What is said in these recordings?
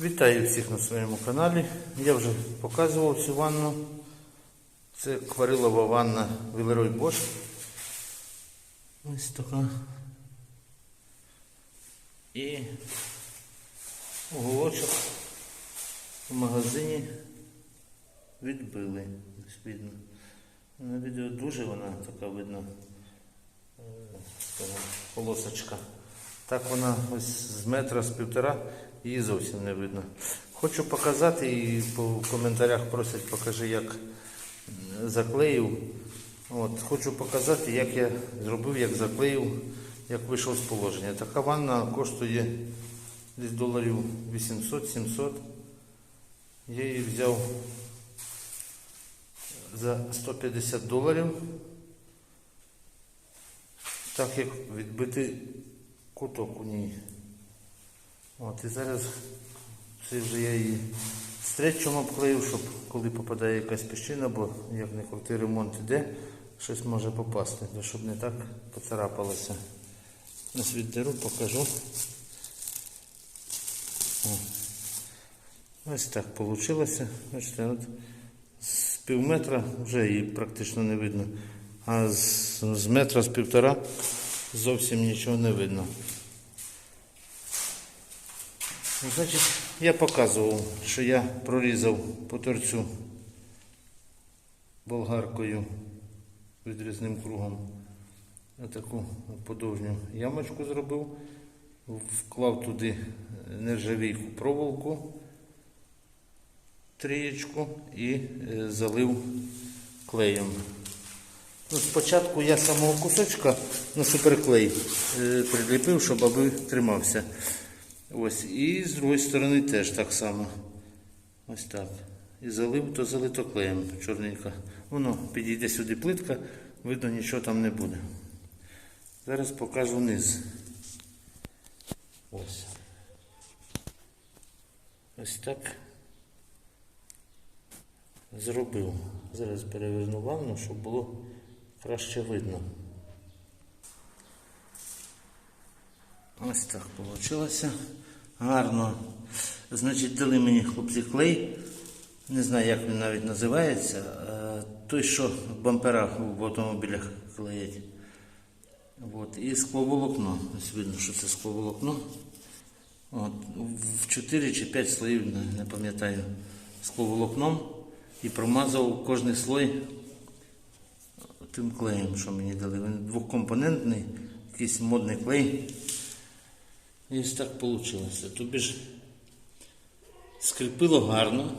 Вітаю всіх на своєму каналі. Я вже показував цю ванну. Це акварилова ванна Вілерой Бош. Ось така. І уголочок в магазині відбили. Ось видно. На відео дуже вона така видно. е, полосочка. Так вона ось з метра, з півтора, її зовсім не видно. Хочу показати і по коментарях просять, покажи, як заклеїв. От, хочу показати, як я зробив, як заклеїв, як вийшов з положення. Така ванна коштує десь доларів 800-700. Я її взяв за 150 доларів. Так як відбити куток у ній. От, і зараз це вже я її стречом обклеїв, щоб коли попадає якась піщина, бо як не крутий ремонт іде, щось може попасти, щоб не так поцарапалося. Ось віддеру, покажу. О. Ось так вийшло. Бачите, от з пів метра вже її практично не видно. А з, з метра з півтора зовсім нічого не видно. Значить, я показував, що я прорізав по торцю болгаркою відрізним кругом. Таку подовжню ямочку зробив, вклав туди нержавійку проволоку, трієчку і е, залив клеєм. Ну, спочатку я самого кусочка на суперклей е, приліпив, щоб аби тримався. Ось. І з другої сторони теж так само. Ось так. І залив, то залито клеєм чорненько. Воно підійде сюди плитка, видно, нічого там не буде. Зараз покажу низ. Ось. Ось так. Зробив. Зараз переверну ванну, щоб було краще видно. Ось так вийшло. Гарно. Значить, дали мені хлопці клей. Не знаю, як він навіть називається. Е, Той, що в бамперах в автомобілях клеять. От. І скловолокно. Ось видно, що це скловолокно. От. В 4 чи 5 слоїв, не, пам'ятаю, скловолокном. І промазав кожний слой тим клеєм, що мені дали. Він двохкомпонентний, якийсь модний клей. І ось так вийшло. Тобі ж скріпило гарно.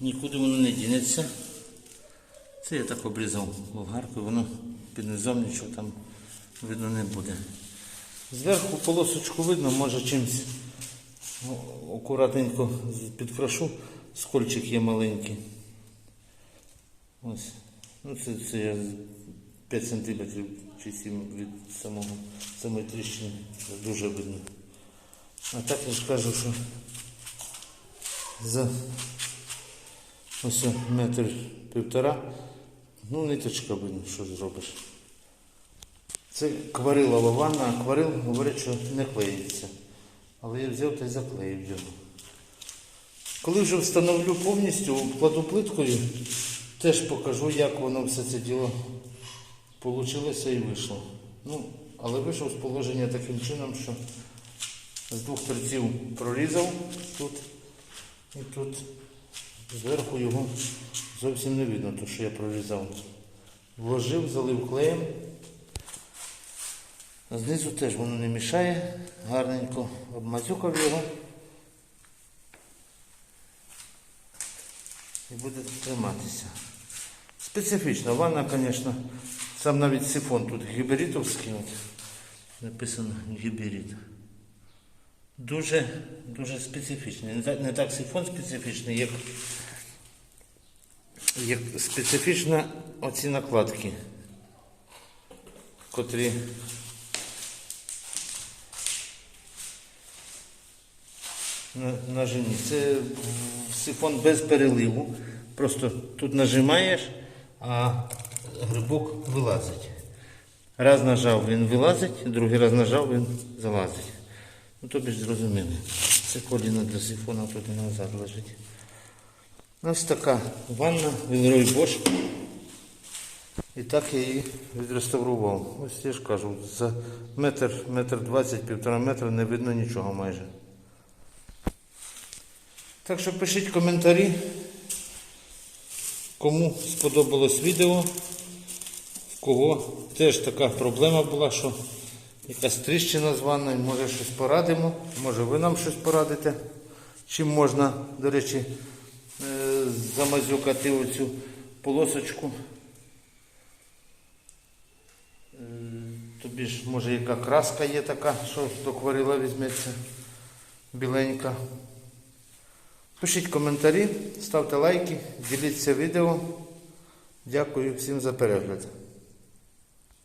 Нікуди воно не дінеться. Це я так обрізав болгаркою, воно під низом нічого там видно не буде. Зверху полосочку видно, може чимось акуратненько підкрашу. Скольчик є маленький. Ось. Ну, це, це я 5 сантиметрів чи 7 від самого, самої тріщини. Дуже видно. А так я ж кажу, що за ось метр півтора, ну ниточка видно, що зробиш. Це акварилова ванна, акварил говорить, що не клеїться. Але я взяв та й заклеїв його. Коли вже встановлю повністю, вкладу плиткою, теж покажу, як воно все це діло вийшло і вийшло. Ну, але вийшов з положення таким чином, що з двох торців прорізав тут і тут. Зверху його зовсім не видно, то що я прорізав. Вложив, залив клеєм. Знизу теж воно не мішає, гарненько обмазюкав його. і буде триматися. Специфічна ванна, звісно. Сам навіть сифон тут гіберітовський. От. Написано гіберіт. Дуже, дуже специфічний. Не так, не так сифон специфічний, як, як специфічно оці накладки, котрі на, на жені. Це сифон без переливу. Просто тут нажимаєш, а грибок вилазить. Раз нажав, він вилазить, другий раз нажав, він залазить. Ну, тобі ж зрозуміли. Це коліно для сифона туди назад лежить. Ось така ванна Вілрой Бош. І так я її відреставрував. Ось я ж кажу, за метр, метр двадцять, півтора метра не видно нічого майже. Так що пишіть коментарі, кому сподобалось відео, кого теж така проблема була, що якась тріщина з ванною, може щось порадимо, може ви нам щось порадите, чим можна, до речі, е, замазюкати оцю полосочку. Е, Тобі ж, може, яка краска є така, що до акварила візьметься біленька. Пишіть коментарі, ставте лайки, діліться відео. Дякую всім за перегляд.